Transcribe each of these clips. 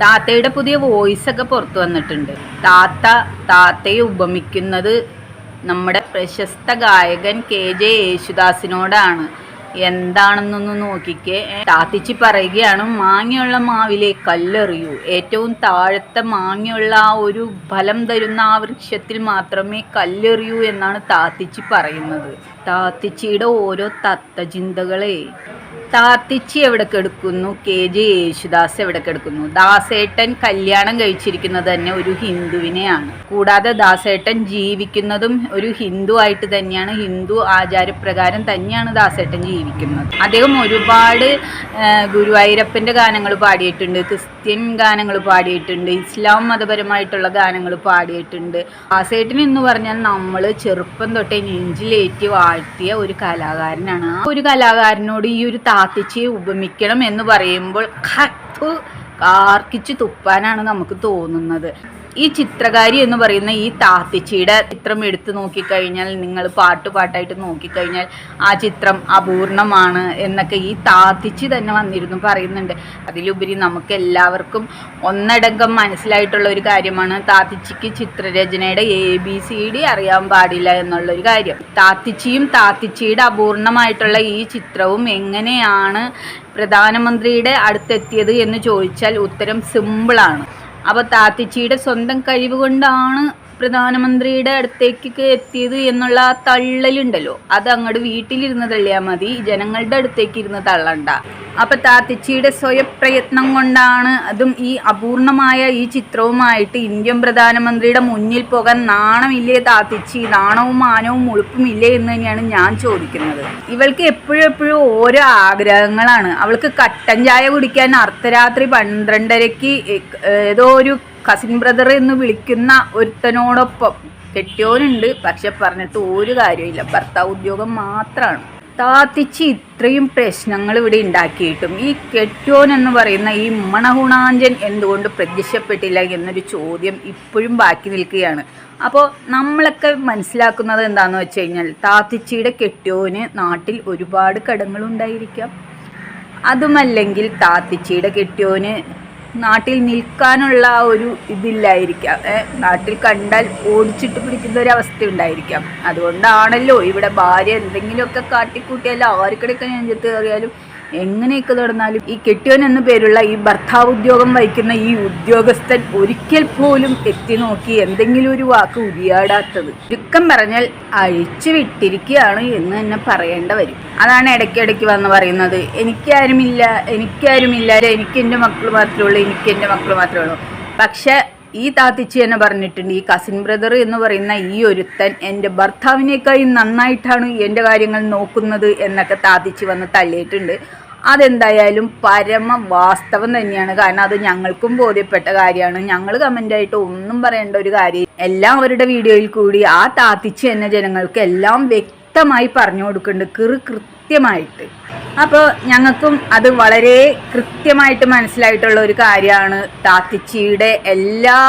താത്തയുടെ പുതിയ വോയിസ് ഒക്കെ പുറത്തു വന്നിട്ടുണ്ട്. താത്ത താത്തയെ ഉപമിക്കുന്നത് നമ്മുടെ പ്രശസ്ത ഗായകൻ കെ ജെ യേശുദാസിനോടാണ്. എന്താണെന്നൊന്ന് നോക്കിക്കേ. താത്തിച്ചി പറയുകയാണ് മാങ്ങയുള്ള മാവിലെ കല്ലെറിയൂ. ഏറ്റവും താഴത്തെ മാങ്ങയുള്ള ആ ഒരു ഫലം തരുന്ന ആ വൃക്ഷത്തിൽ മാത്രമേ കല്ലെറിയൂ എന്നാണ് താത്തിച്ചി പറയുന്നത്. താത്തിച്ചിയുടെ ഓരോ തത്തചിന്തകളെ താത്തിച്ചി എവിടെ കെടുക്കുന്നു? കെ ജെ യേശുദാസ് എവിടെ കെടുക്കുന്നു? ദാസേട്ടൻ കല്യാണം കഴിച്ചിരിക്കുന്നത് തന്നെ ഒരു ഹിന്ദുവിനെയാണ്. കൂടാതെ ദാസേട്ടൻ ജീവിക്കുന്നതും ഒരു ഹിന്ദു ആയിട്ട് തന്നെയാണ്. ഹിന്ദു ആചാരപ്രകാരം തന്നെയാണ് ദാസേട്ടൻ ജീവിക്കുന്നത്. അദ്ദേഹം ഒരുപാട് ഗുരുവായൂരപ്പന്റെ ഗാനങ്ങൾ പാടിയിട്ടുണ്ട് ക്രിസ്ത്യൻ ഗാനങ്ങൾ പാടിയിട്ടുണ്ട് ഇസ്ലാം മതപരമായിട്ടുള്ള ഗാനങ്ങൾ പാടിയിട്ടുണ്ട്. ദാസേട്ടൻ എന്ന് പറഞ്ഞാൽ നമ്മൾ ചെറുപ്പം തൊട്ടേ നെഞ്ചിലേറ്റി വാഴ്ത്തിയ ഒരു കലാകാരനാണ്. ആ ഒരു കലാകാരനോട് ഈ ഒരു താത്തിച്ചിയെ ഉപമിക്കണം എന്ന് പറയുമ്പോൾ കാർക്കിച്ച് തുപ്പാനാണ് നമുക്ക് തോന്നുന്നത്. ഈ ചിത്രകാരി എന്ന് പറയുന്ന ഈ താത്തിച്ചിയുടെ ചിത്രം എടുത്തു നോക്കിക്കഴിഞ്ഞാൽ നിങ്ങൾ പാട്ട് പാട്ടായിട്ട് നോക്കിക്കഴിഞ്ഞാൽ ആ ചിത്രം അപൂർണമാണ് എന്നൊക്കെ ഈ താത്തിച്ചി തന്നെ വന്നിരുന്നു പറയുന്നുണ്ട്. അതിലുപരി നമുക്ക് എല്ലാവർക്കും ഒന്നടങ്കം മനസ്സിലായിട്ടുള്ള ഒരു കാര്യമാണ് താത്തിച്ചിക്ക് ചിത്രരചനയുടെ എ ബി സി ഡി അറിയാൻ പാടില്ല എന്നുള്ള ഒരു കാര്യം. താത്തിച്ചിയും താത്തിച്ചിയുടെ അപൂർണമായിട്ടുള്ള ഈ ചിത്രവും എങ്ങനെയാണ് പ്രധാനമന്ത്രിയുടെ അടുത്തെത്തിയത് എന്ന് ചോദിച്ചാൽ ഉത്തരം സിമ്പിളാണ് അപ്പോൾ താത്തിച്ചിയുടെ സ്വന്തം കഴിവ് കൊണ്ടാണ് പ്രധാനമന്ത്രിയുടെ അടുത്തേക്ക് എത്തിയത് എന്നുള്ള ആ തള്ളലുണ്ടല്ലോ. അത് അങ്ങോട്ട് വീട്ടിലിരുന്ന് തള്ളിയാൽ മതി? ജനങ്ങളുടെ അടുത്തേക്ക് ഇരുന്ന് തള്ളണ്ട. അപ്പൊ താത്തിച്ചിയുടെ സ്വയപ്രയത്നം കൊണ്ടാണ് അതും ഈ അപൂർണമായ ഈ ചിത്രവുമായിട്ട് ഇന്ത്യൻ പ്രധാനമന്ത്രിയുടെ മുന്നിൽ പോകാൻ നാണമില്ലേ താത്തിച്ചി? നാണവും മാനവും ഉളുപ്പും ഇല്ലേ എന്ന് തന്നെയാണ് ഞാൻ ചോദിക്കുന്നത്. ഇവൾക്ക് എപ്പോഴും എപ്പോഴും ഓരോ ആഗ്രഹങ്ങളാണ്. അവൾക്ക് കട്ടൻ ചായ കുടിക്കാൻ അർദ്ധരാത്രി പന്ത്രണ്ടരയ്ക്ക് ഏതോ ഒരു കസിൻ ബ്രദർ എന്ന് വിളിക്കുന്ന ഒരുത്തനോടൊപ്പം കെട്ടിയോനുണ്ട്. പക്ഷെ പറഞ്ഞിട്ട് ഒരു കാര്യമില്ല ഭർത്താവ് ഉദ്യോഗം മാത്രമാണ് താത്തിച്ച് ഇത്രയും പ്രശ്നങ്ങൾ ഇവിടെ ഉണ്ടാക്കിയിട്ടും ഈ കെട്ടിയോൻ എന്ന് പറയുന്ന ഈ മണഹുണാഞ്ചൻ എന്തുകൊണ്ട് പ്രത്യക്ഷപ്പെട്ടില്ല എന്നൊരു ചോദ്യം ഇപ്പോഴും ബാക്കി നിൽക്കുകയാണ്. അപ്പോൾ നമ്മളൊക്കെ മനസ്സിലാക്കുന്നത് എന്താണെന്ന് വെച്ച് കഴിഞ്ഞാൽ താത്തിച്ചിയുടെ കെട്ടിയോന് നാട്ടിൽ ഒരുപാട് കടങ്ങളുണ്ടായിരിക്കാം. അതുമല്ലെങ്കിൽ താത്തിച്ചിയുടെ കെട്ടിയോന് നാട്ടിൽ നിൽക്കാനുള്ള ഒരു ഇതില്ലായിരിക്കാം. നാട്ടിൽ കണ്ടാൽ ഓടിച്ചിട്ട് പിടിക്കുന്ന ഒരു അവസ്ഥ ഉണ്ടായിരിക്കാം. അതുകൊണ്ടാണല്ലോ ഇവിടെ ഭാര്യ എന്തെങ്കിലുമൊക്കെ കാട്ടിക്കൂട്ടിയാലും ആർക്കിടയ്ക്ക് നെഞ്ചത്ത് കയറിയാലും എങ്ങനെയൊക്കെ തുടർന്നാലും ഈ കെട്ടിയോൻ എന്ന പേരുള്ള ഈ ഭർത്താവ് ഉദ്യോഗം വഹിക്കുന്ന ഈ ഉദ്യോഗസ്ഥൻ ഒരിക്കൽ പോലും എത്തി നോക്കി എന്തെങ്കിലും ഒരു വാക്ക് ഉരിയാടാത്തത്. ചുരുക്കം പറഞ്ഞാൽ അഴിച്ചു വിട്ടിരിക്കുകയാണ് എന്ന് തന്നെ പറയേണ്ട വരും. അതാണ് ഇടയ്ക്കിടയ്ക്ക് വന്ന് പറയുന്നത് എനിക്കാരുമില്ല എനിക്കാരുമില്ല എനിക്ക് എന്റെ മക്കൾ മാത്രമേ ഉള്ളൂ എനിക്ക് എന്റെ മക്കൾ മാത്രമേ ഉള്ളൂ. പക്ഷെ ഈ താത്തിച്ചി എന്നെ പറഞ്ഞിട്ടുണ്ട് ഈ കസിൻ ബ്രദർ എന്ന് പറയുന്ന ഈ ഒരുത്തൻ എന്റെ ഭർത്താവിനേക്കായി നന്നായിട്ടാണ് എന്റെ കാര്യങ്ങൾ നോക്കുന്നത് എന്നൊക്കെ താത്തിച്ചി വന്ന് തള്ളിയിട്ടുണ്ട്. അതെന്തായാലും പരമ വാസ്തവം തന്നെയാണ്. കാരണം അത് ഞങ്ങൾക്കും ബോധ്യപ്പെട്ട കാര്യമാണ്. ഞങ്ങൾ കമന്റായിട്ട് ഒന്നും പറയേണ്ട ഒരു കാര്യം എല്ലാവരുടെ വീഡിയോയിൽ കൂടി ആ താത്തിച്ചി എന്ന ജനങ്ങൾക്ക് എല്ലാം വ്യക്തമായി പറഞ്ഞു കൊടുക്കുന്നുണ്ട്. കൃ കൃത്യമായിട്ട്. അപ്പോൾ ഞങ്ങൾക്കും അത് വളരെ കൃത്യമായിട്ട് മനസ്സിലായിട്ടുള്ള ഒരു കാര്യമാണ് താത്തിച്ചിയുടെ എല്ലാ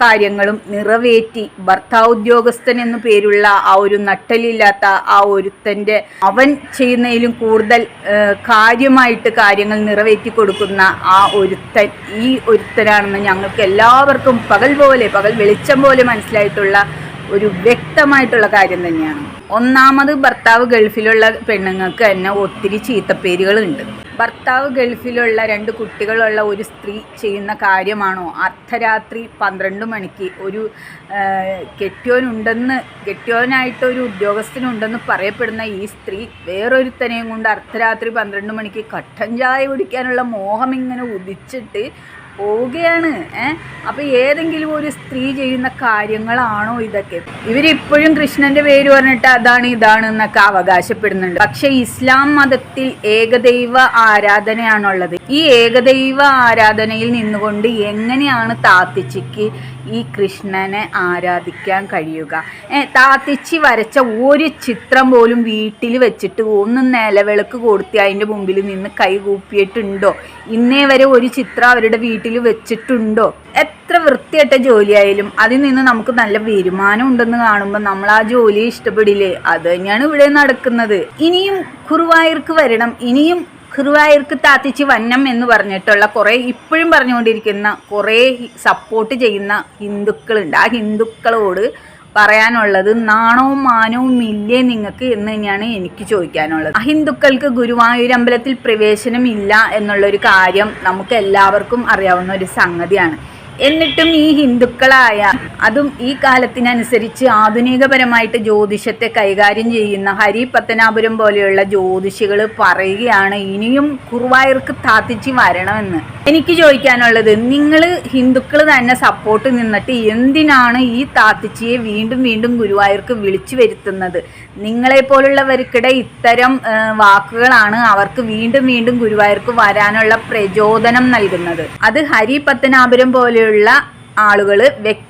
കാര്യങ്ങളും നിറവേറ്റി ഭർത്താവ് ഉദ്യോഗസ്ഥൻ എന്നു പേരുള്ള ആ ഒരു നട്ടലില്ലാത്ത ആ ഒരുത്തന്റെ അവൻ ചെയ്യുന്നതിലും കൂടുതൽ കാര്യമായിട്ട് കാര്യങ്ങൾ നിറവേറ്റി കൊടുക്കുന്ന ആ ഒരുത്തൻ ഈ ഒരുത്തനാണെന്ന് ഞങ്ങൾക്ക് എല്ലാവർക്കും പകൽ പോലെ പകൽ വെളിച്ചം പോലെ മനസ്സിലായിട്ടുള്ള ഒരു വ്യക്തമായിട്ടുള്ള കാര്യം തന്നെയാണ്. ഒന്നാമത് ഭർത്താവ് ഗൾഫിലുള്ള പെണ്ണുങ്ങൾക്ക് തന്നെ ഒത്തിരി ചീത്തപ്പേരുകളുണ്ട്. ഭർത്താവ് ഗൾഫിലുള്ള രണ്ട് കുട്ടികളുള്ള ഒരു സ്ത്രീ ചെയ്യുന്ന കാര്യമാണോ? അർദ്ധരാത്രി പന്ത്രണ്ട് മണിക്ക് ഒരു കെട്ടിയോനുണ്ടെന്ന് കെട്ടിയോനായിട്ട് ഒരു ഉദ്യോഗസ്ഥനുണ്ടെന്ന് പറയപ്പെടുന്ന ഈ സ്ത്രീ വേറൊരുത്തനെയും കൊണ്ട് അർദ്ധരാത്രി പന്ത്രണ്ട് മണിക്ക് കട്ടൻ ചായ കുടിക്കാനുള്ള മോഹം ഇങ്ങനെ ഉദിച്ചിട്ട് പോവുകയാണ്. ഏഹ് അപ്പൊ ഏതെങ്കിലും ഒരു സ്ത്രീ ചെയ്യുന്ന കാര്യങ്ങളാണോ ഇതൊക്കെ? ഇവരിപ്പോഴും കൃഷ്ണന്റെ പേര് പറഞ്ഞിട്ട് അതാണ് ഇതാണ് എന്നൊക്കെ അവകാശപ്പെടുന്നുണ്ട്. പക്ഷെ ഇസ്ലാം മതത്തിൽ ഏകദൈവ ആരാധനയാണുള്ളത്. ഈ ഏകദൈവ ആരാധനയിൽ നിന്നുകൊണ്ട് എങ്ങനെയാണ് താത്തിച്ചിക്ക് ഈ കൃഷ്ണനെ ആരാധിക്കാൻ കഴിയുക. താത്തിച്ചി വരച്ച ഒരു ചിത്രം പോലും വീട്ടിൽ വെച്ചിട്ട് ഒന്ന് നിലവിളക്ക് കൊടുത്തി അതിന്റെ മുമ്പിൽ നിന്ന് കൈകൂപ്പിയിട്ടുണ്ടോ ഇന്നേ വരെ ഒരു ചിത്രം അവരുടെ വീട്ടിൽ വെച്ചിട്ടുണ്ടോ? എത്ര വൃത്തിയായിട്ട ജോലിയായാലും അതിൽ നിന്ന് നമുക്ക് നല്ല വരുമാനം ഉണ്ടെന്ന് കാണുമ്പോൾ നമ്മൾ ആ ജോലി ഇഷ്ടപ്പെടില്ലേ? അത് തന്നെയാണ് ഇവിടെ നടക്കുന്നത്. ഇനിയും കുറുവായൂർക്ക് വരണം. ഇനിയും ഗുരുവായൂർക്ക് താത്തിച്ച് വന്നം എന്ന് പറഞ്ഞിട്ടുള്ള കുറേ ഇപ്പോഴും പറഞ്ഞുകൊണ്ടിരിക്കുന്ന കുറേ സപ്പോർട്ട് ചെയ്യുന്ന ഹിന്ദുക്കളുണ്ട്. ആ ഹിന്ദുക്കളോട് പറയാനുള്ളത് നാണവും മാനവും ഇല്ലേ നിങ്ങൾക്ക് എന്ന് തന്നെയാണ് എനിക്ക് ചോദിക്കാനുള്ളത്. അഹിന്ദുക്കൾക്ക് ഗുരുവായൂർ അമ്പലത്തിൽ പ്രവേശനം ഇല്ല എന്നുള്ളൊരു കാര്യം നമുക്ക് എല്ലാവർക്കും അറിയാവുന്ന ഒരു സംഗതിയാണ്. എന്നിട്ടും ഈ ഹിന്ദുക്കളായ അതും ഈ കാലത്തിനനുസരിച്ച് ആധുനികപരമായിട്ട് ജ്യോതിഷത്തെ കൈകാര്യം ചെയ്യുന്ന ഹരി പത്തനാപുരം പോലെയുള്ള ജ്യോതിഷികൾ പറയുകയാണ് ഇനിയും കുറുവായൂർക്ക് താത്തിച്ച് വരണമെന്ന്. എനിക്ക് ചോദിക്കാനുള്ളത് നിങ്ങൾ ഹിന്ദുക്കൾ തന്നെ സപ്പോർട്ട് നിന്നിട്ട് എന്തിനാണ് ഈ താത്തിച്ചിയെ വീണ്ടും വീണ്ടും ഗുരുവായൂർക്ക് വിളിച്ചു വരുത്തുന്നത്? നിങ്ങളെ പോലുള്ളവർക്കിടെ ഇത്തരം വാക്കുകളാണ് അവർക്ക് വീണ്ടും വീണ്ടും ഗുരുവായൂർക്ക് വരാനുള്ള പ്രചോദനം നൽകുന്നത്. അത് ഹരി പത്തനാപുരം പോലെയുള്ള ആളുകൾ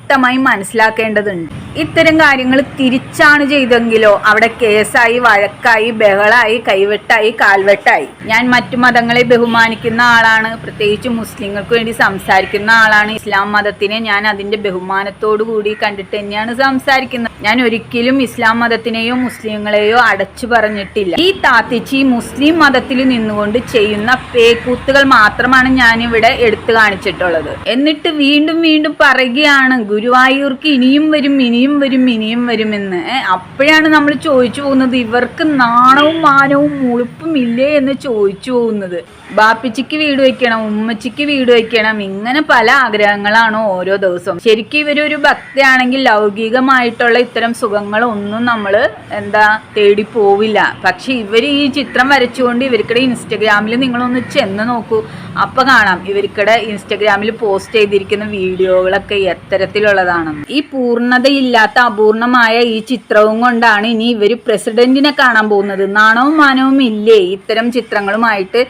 വ്യക്തമായി മനസ്സിലാക്കേണ്ടതുണ്ട്. ഇത്തരം കാര്യങ്ങൾ തിരിച്ചാണ് ചെയ്തെങ്കിലോ അവിടെ കേസായി വഴക്കായി ബഹളായി കൈവെട്ടായി കാൽവെട്ടായി. ഞാൻ മറ്റു മതങ്ങളെ ബഹുമാനിക്കുന്ന ആളാണ്. പ്രത്യേകിച്ച് മുസ്ലിങ്ങൾക്ക് വേണ്ടി സംസാരിക്കുന്ന ആളാണ്. ഇസ്ലാം മതത്തിനെ ഞാൻ അതിന്റെ ബഹുമാനത്തോടു കൂടി കണ്ടിട്ട് തന്നെയാണ് സംസാരിക്കുന്നത്. ഞാൻ ഒരിക്കലും ഇസ്ലാം മതത്തിനെയോ മുസ്ലിങ്ങളെയോ അടച്ചു പറഞ്ഞിട്ടില്ല. ഈ താത്തിച്ചി മുസ്ലിം മതത്തിൽ നിന്നുകൊണ്ട് ചെയ്യുന്ന പേക്കൂത്തുകൾ മാത്രമാണ് ഞാൻ ഇവിടെ എടുത്തു കാണിച്ചിട്ടുള്ളത്. എന്നിട്ട് വീണ്ടും വീണ്ടും പറയുകയാണ് ഗുരുവായൂർക്ക് ഇനിയും വരും ഇനിയും വരും ഇനിയും വരുമെന്ന് അപ്പോഴാണ് നമ്മൾ ചോദിച്ചു പോകുന്നത് ഇവർക്ക് നാണവും മാനവും മുളുപ്പും ഇല്ലേ എന്ന് ചോദിച്ചു പോകുന്നത്. ബാപ്പിച്ചിക്ക് വീട് വയ്ക്കണം ഉമ്മച്ചിക്ക് വീട് വയ്ക്കണം ഇങ്ങനെ പല ആഗ്രഹങ്ങളാണ് ഓരോ ദിവസവും. ശരിക്കും ഇവരൊരു ഭക്തിയാണെങ്കിൽ ലൗകികമായിട്ടുള്ള ഇത്തരം സുഖങ്ങളൊന്നും നമ്മൾ എന്താ തേടി പോവില്ല. പക്ഷെ ഇവർ ഈ ചിത്രം വരച്ചുകൊണ്ട് ഇവർക്കിടെ ഇൻസ്റ്റഗ്രാമിൽ നിങ്ങളൊന്ന് ചെന്ന് നോക്കൂ. അപ്പൊ കാണാം ഇവർക്കിടെ ഇൻസ്റ്റഗ്രാമിൽ പോസ്റ്റ് ചെയ്തിരിക്കുന്ന വീഡിയോകളൊക്കെ എത്തരത്തിലുള്ളതാണെന്ന്. ഈ പൂർണതയില്ലാത്ത അപൂർണമായ ഈ ചിത്രവും കൊണ്ടാണ് ഇനി ഇവർ പ്രസിഡന്റിനെ കാണാൻ പോകുന്നത്. നാണവും മാനവും ഇല്ലേ? ഇത്തരം ചിത്രങ്ങളുമായിട്ട്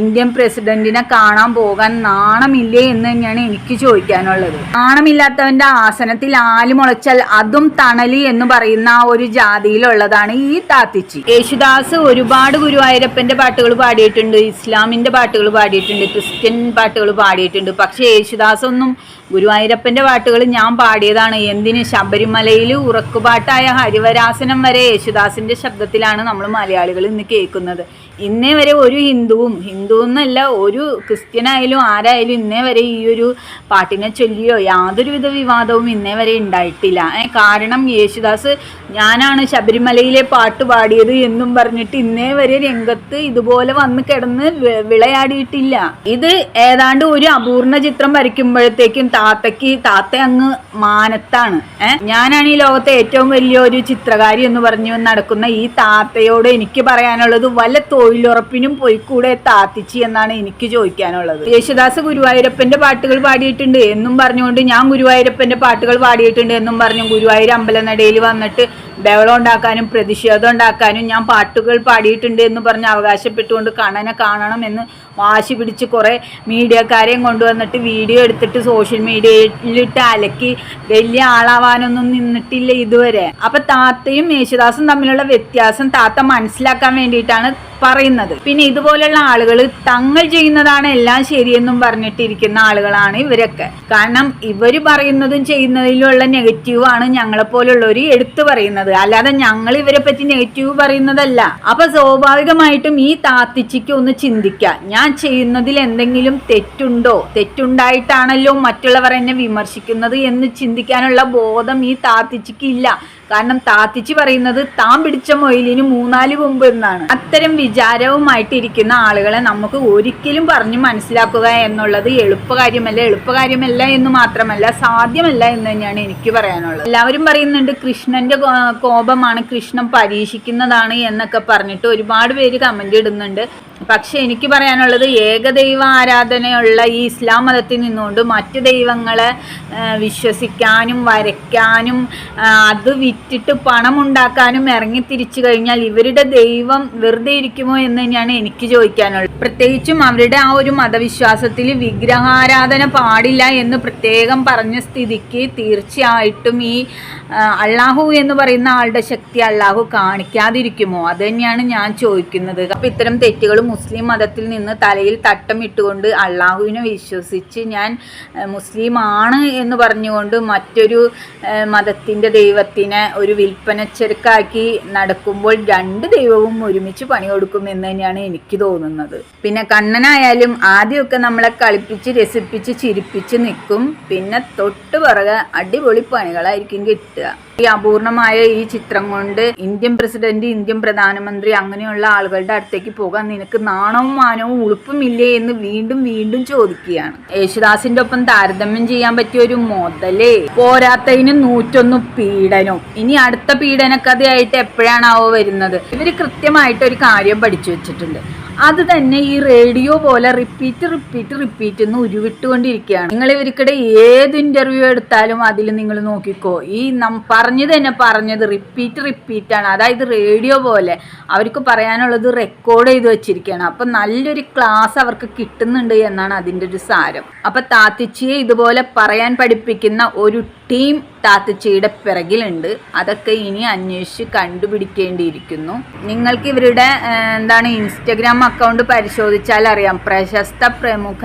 ഇന്ത്യൻ പ്രസിഡന്റിനെ കാണാൻ പോകാൻ നാണമില്ലേ എന്ന് തന്നെയാണ് എനിക്ക് ചോദിക്കാനുള്ളത്. നാണമില്ലാത്തവന്റെ ആസനത്തിൽ ആൽ മുളച്ചാൽ അതും തണലി എന്ന് പറയുന്ന ഒരു ജാതിയിലുള്ളതാണ് ഈ താത്തിച്ചി. യേശുദാസ് ഒരുപാട് ഗുരുവായൂരപ്പന്റെ പാട്ടുകൾ പാടിയിട്ടുണ്ട് ഇസ്ലാമിന്റെ പാട്ടുകൾ പാടിയിട്ടുണ്ട് ക്രിസ്ത്യൻ പാട്ടുകൾ പാടിയിട്ടുണ്ട്. പക്ഷെ യേശുദാസ് ഒന്നും ഗുരുവായൂരപ്പന്റെ പാട്ടുകൾ ഞാൻ പാടിയതാണ്. എന്തിന്? ശബരിമലയിൽ ഉറക്കുപാട്ടായ ഹരിവരാസനം വരെ യേശുദാസിന്റെ ശബ്ദത്തിലാണ് നമ്മൾ മലയാളികൾ ഇന്ന് കേൾക്കുന്നത്. ഇന്നേ വരെ ഒരു ഹിന്ദുവും ഹിന്ദു എന്നല്ല ഒരു ക്രിസ്ത്യനായാലും ആരായാലും ഇന്നേ വരെ ഈ ഒരു പാട്ടിനെ ചൊല്ലിയോ യാതൊരുവിധ വിവാദവും ഇന്നേ വരെ ഉണ്ടായിട്ടില്ല. കാരണം യേശുദാസ് ഞാനാണ് ശബരിമലയിലെ പാട്ട് പാടിയത് എന്നും പറഞ്ഞിട്ട് ഇന്നേ വരെ രംഗത്ത് ഇതുപോലെ വന്ന് കിടന്ന് വിളയാടിയിട്ടില്ല. ഇത് ഏതാണ്ട് ഒരു അപൂർണ ചിത്രം വരയ്ക്കുമ്പോഴത്തേക്കും താത്തയ്ക്ക് താത്ത അങ്ങ് മാനത്താണ്. ഏഹ് ഞാനാണ് ഈ ലോകത്തെ ഏറ്റവും വലിയ ഒരു ചിത്രകാരി എന്ന് പറഞ്ഞു നടക്കുന്ന ഈ താത്തയോട് എനിക്ക് പറയാനുള്ളത് വല്ല തൊഴിലുറപ്പിനും പോയിക്കൂടെ താത്തിച്ചി എന്നാണ് എനിക്ക് ചോദിക്കാനുള്ളത്. യേശുദാസ് ഗുരുവായൂരപ്പന്റെ പാട്ടുകൾ പാടിയിട്ടുണ്ട്. എന്നും പറഞ്ഞുകൊണ്ട് ഞാൻ ഗുരുവായൂരപ്പന്റെ പാട്ടുകൾ പാടിയിട്ടുണ്ട് എന്നും പറഞ്ഞു ഗുരുവായൂർ അമ്പലനടയിൽ വന്നിട്ട് ബഹളം ഉണ്ടാക്കാനും പ്രതിഷേധം ഉണ്ടാക്കാനും ഞാൻ പാട്ടുകൾ പാടിയിട്ടുണ്ട് എന്ന് പറഞ്ഞ് അവകാശപ്പെട്ടുകൊണ്ട് കണ്ണനെ കാണണം എന്ന് വാശി പിടിച്ച് കുറേ മീഡിയക്കാരെയും കൊണ്ടുവന്നിട്ട് വീഡിയോ എടുത്തിട്ട് സോഷ്യൽ മീഡിയയിലിട്ട് അലക്കി. വലിയ ആളാവാനൊന്നും നിന്നിട്ടില്ല ഇതുവരെ. അപ്പൊ താത്തയും യേശുദാസും തമ്മിലുള്ള വ്യത്യാസം താത്ത മനസ്സിലാക്കാൻ വേണ്ടിയിട്ടാണ് പറയുന്നത്. പിന്നെ ഇതുപോലെയുള്ള ആളുകൾ തങ്ങൾ ചെയ്യുന്നതാണ് എല്ലാം ശരിയെന്നും പറഞ്ഞിട്ടിരിക്കുന്ന ആളുകളാണ് ഇവരൊക്കെ. കാരണം ഇവർ പറയുന്നതും ചെയ്യുന്നതിലുള്ള നെഗറ്റീവ് ആണ് ഞങ്ങളെ പോലുള്ളവർ എടുത്തു പറയുന്നത്. അല്ലാതെ ഞങ്ങൾ ഇവരെ പറ്റി നെഗറ്റീവ് പറയുന്നതല്ല. അപ്പൊ സ്വാഭാവികമായിട്ടും ഈ താത്തിച്ചിക്ക് ഒന്ന് ചിന്തിക്കാം. ഞാൻ ചെയ്യുന്നതിൽ എന്തെങ്കിലും തെറ്റുണ്ടോ? തെറ്റുണ്ടായിട്ടാണല്ലോ മറ്റുള്ളവർ എന്നെ വിമർശിക്കുന്നത് എന്ന് ചിന്തിക്കാനുള്ള ബോധം ഈ താത്തിച്ചിക്ക് ഇല്ല. കാരണം താത്തിച്ചി പറയുന്നത് താൻ പിടിച്ച മൊയിലിന് മൂന്നാൽ കൊമ്പ് എന്നാണ്. അത്തരം വിചാരവുമായിട്ടിരിക്കുന്ന ആളുകളെ നമുക്ക് ഒരിക്കലും പറഞ്ഞു മനസ്സിലാക്കുക എന്നുള്ളത് എളുപ്പകാര്യമല്ല. എളുപ്പകാര്യമല്ല എന്ന് മാത്രമല്ല സാധ്യമല്ല എന്ന് തന്നെയാണ് എനിക്ക് പറയാനുള്ളത്. എല്ലാവരും പറയുന്നുണ്ട് കൃഷ്ണന്റെ കോപമാണ് കൃഷ്ണൻ പരീക്ഷിക്കുന്നതാണ് എന്നൊക്കെ പറഞ്ഞിട്ട് ഒരുപാട് പേര് കമന്റ് ഇടുന്നുണ്ട്. പക്ഷെ എനിക്ക് പറയാനുള്ളത് ഏകദൈവ ആരാധനയുള്ള ഈ ഇസ്ലാം മതത്തിൽ നിന്നുകൊണ്ട് മറ്റ് ദൈവങ്ങളെ വിശ്വസിക്കാനും വരയ്ക്കാനും അത് വിറ്റിട്ട് പണം ഉണ്ടാക്കാനും ഇറങ്ങി തിരിച്ചു കഴിഞ്ഞാൽ ഇവരുടെ ദൈവം വെറുതെ ഇരിക്കുമോ എന്ന് തന്നെയാണ് എനിക്ക് ചോദിക്കാനുള്ളത്. പ്രത്യേകിച്ചും അവരുടെ ആ ഒരു മതവിശ്വാസത്തിൽ വിഗ്രഹാരാധന പാടില്ല എന്ന് പ്രത്യേകം പറഞ്ഞ സ്ഥിതിക്ക് തീർച്ചയായിട്ടും ഈ അള്ളാഹു എന്ന് പറയുന്ന ആളുടെ ശക്തി അള്ളാഹു കാണിക്കാതിരിക്കുമോ? അത് തന്നെയാണ് ഞാൻ ചോദിക്കുന്നത്. അപ്പം ഇത്തരം തെറ്റുകൾ മുസ്ലിം മതത്തിൽ നിന്ന് തലയിൽ തട്ടം ഇട്ടുകൊണ്ട് അള്ളാഹുവിനെ വിശ്വസിച്ച് ഞാൻ മുസ്ലിം മുസ്ലിമാണ് എന്ന് പറഞ്ഞുകൊണ്ട് മറ്റൊരു മതത്തിന്റെ ദൈവത്തിനെ ഒരു വിൽപ്പനച്ചെരുക്കാക്കി നടക്കുമ്പോൾ രണ്ട് ദൈവവും ഒരുമിച്ച് പണി കൊടുക്കുമെന്ന് തന്നെയാണ് എനിക്ക് തോന്നുന്നത്. പിന്നെ കണ്ണനായാലും ആദ്യമൊക്കെ നമ്മളെ കളിപ്പിച്ച് രസിപ്പിച്ച് ചിരിപ്പിച്ച് നിൽക്കും. പിന്നെ തൊട്ട് പിറകെ അടിപൊളി പണികളായിരിക്കും കിട്ടുക. ഈ അപൂർണമായ ഈ ചിത്രം കൊണ്ട് ഇന്ത്യൻ പ്രസിഡന്റ് ഇന്ത്യൻ പ്രധാനമന്ത്രി അങ്ങനെയുള്ള ആളുകളുടെ അടുത്തേക്ക് പോകാൻ നിനക്ക് നാണവും മാനവും ഉളുപ്പുമില്ലേ എന്ന് വീണ്ടും വീണ്ടും ചോദിക്കുകയാണ്. യേശുദാസിന്റെ ഒപ്പം താരതമ്യം ചെയ്യാൻ പറ്റിയ ഒരു മുതലേ. പോരാത്തതിന് നൂറ്റൊന്ന് പീഡനവും ഇനി അടുത്ത പീഡനക്കഥയായിട്ട് എപ്പോഴാണാവോ വരുന്നത്? ഇവർ കൃത്യമായിട്ട് ഒരു കാര്യം പഠിച്ചു വെച്ചിട്ടുണ്ട്. അത് തന്നെ ഈ റേഡിയോ പോലെ റിപ്പീറ്റ് റിപ്പീറ്റ് റിപ്പീറ്റ് എന്ന് ഉരുവിട്ടുകൊണ്ടിരിക്കുകയാണ്. നിങ്ങൾ ഇവർക്കിടെ ഏത് ഇന്റർവ്യൂ എടുത്താലും അതിൽ നിങ്ങൾ നോക്കിക്കോ. ഈ നം പറഞ്ഞു തന്നെ പറഞ്ഞത് റിപ്പീറ്റ് റിപ്പീറ്റ് ആണ്. അതായത് റേഡിയോ പോലെ അവർക്ക് പറയാനുള്ളത് റെക്കോർഡ് ചെയ്ത് വെച്ചിരിക്കുകയാണ്. അപ്പം നല്ലൊരു ക്ലാസ് അവർക്ക് കിട്ടുന്നുണ്ട് എന്നാണ് അതിന്റെ ഒരു സാരം. അപ്പം താത്തിച്ചിയെ ഇതുപോലെ പറയാൻ പഠിപ്പിക്കുന്ന ഒരു ടീം താത്തച്ചിയുടെ പിറകിലുണ്ട്. അതൊക്കെ ഇനി അന്വേഷിച്ച് കണ്ടുപിടിക്കേണ്ടിയിരിക്കുന്നു. നിങ്ങൾക്ക് ഇവരുടെ എന്താണ് ഇൻസ്റ്റഗ്രാം അക്കൗണ്ട് പരിശോധിച്ചാൽ അറിയാം. പ്രശസ്ത പ്രമുഖ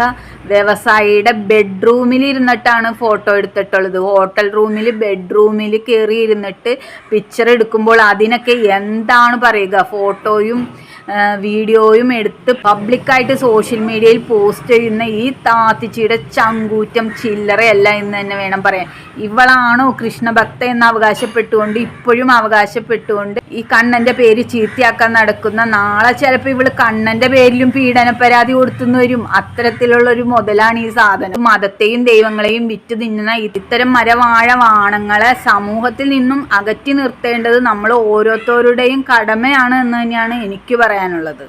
വ്യവസായിയുടെ ബെഡ്റൂമിൽ ഇരുന്നിട്ടാണ് ഫോട്ടോ എടുത്തിട്ടുള്ളത്. ഹോട്ടൽ റൂമിൽ ബെഡ്റൂമിൽ കയറി ഇരുന്നിട്ട് പിക്ചർ എടുക്കുമ്പോൾ അതിനൊക്കെ എന്താണ് പറയുക? ഫോട്ടോയും വീഡിയോയും എടുത്ത് പബ്ലിക്കായിട്ട് സോഷ്യൽ മീഡിയയിൽ പോസ്റ്റ് ചെയ്യുന്ന ഈ താത്തിച്ചിയുടെ ചങ്കൂറ്റം ചില്ലറയല്ല എന്ന് തന്നെ വേണം പറയാൻ. ഇവളാണോ കൃഷ്ണഭക്ത എന്ന് അവകാശപ്പെട്ടുകൊണ്ട് ഇപ്പോഴും അവകാശപ്പെട്ടുകൊണ്ട് ഈ കണ്ണന്റെ പേര് ചീത്തയാക്കാൻ നടക്കുന്ന നാളെ ചിലപ്പോൾ ഇവൾ കണ്ണന്റെ പേരിലും പീഡന പരാതി കൊടുത്തുന്നവരും അത്തരത്തിലുള്ള ഒരു മുതലാണ് ഈ സാധനം. മതത്തെയും ദൈവങ്ങളെയും വിറ്റ് തിന്നുന്ന ഇത്തരം മരവാഴ വാണങ്ങളെ സമൂഹത്തിൽ നിന്നും അകറ്റി നിർത്തേണ്ടത് നമ്മൾ ഓരോരുത്തരുടെയും കടമയാണ് എന്ന് തന്നെയാണ് എനിക്ക് പറയാനുള്ളത്.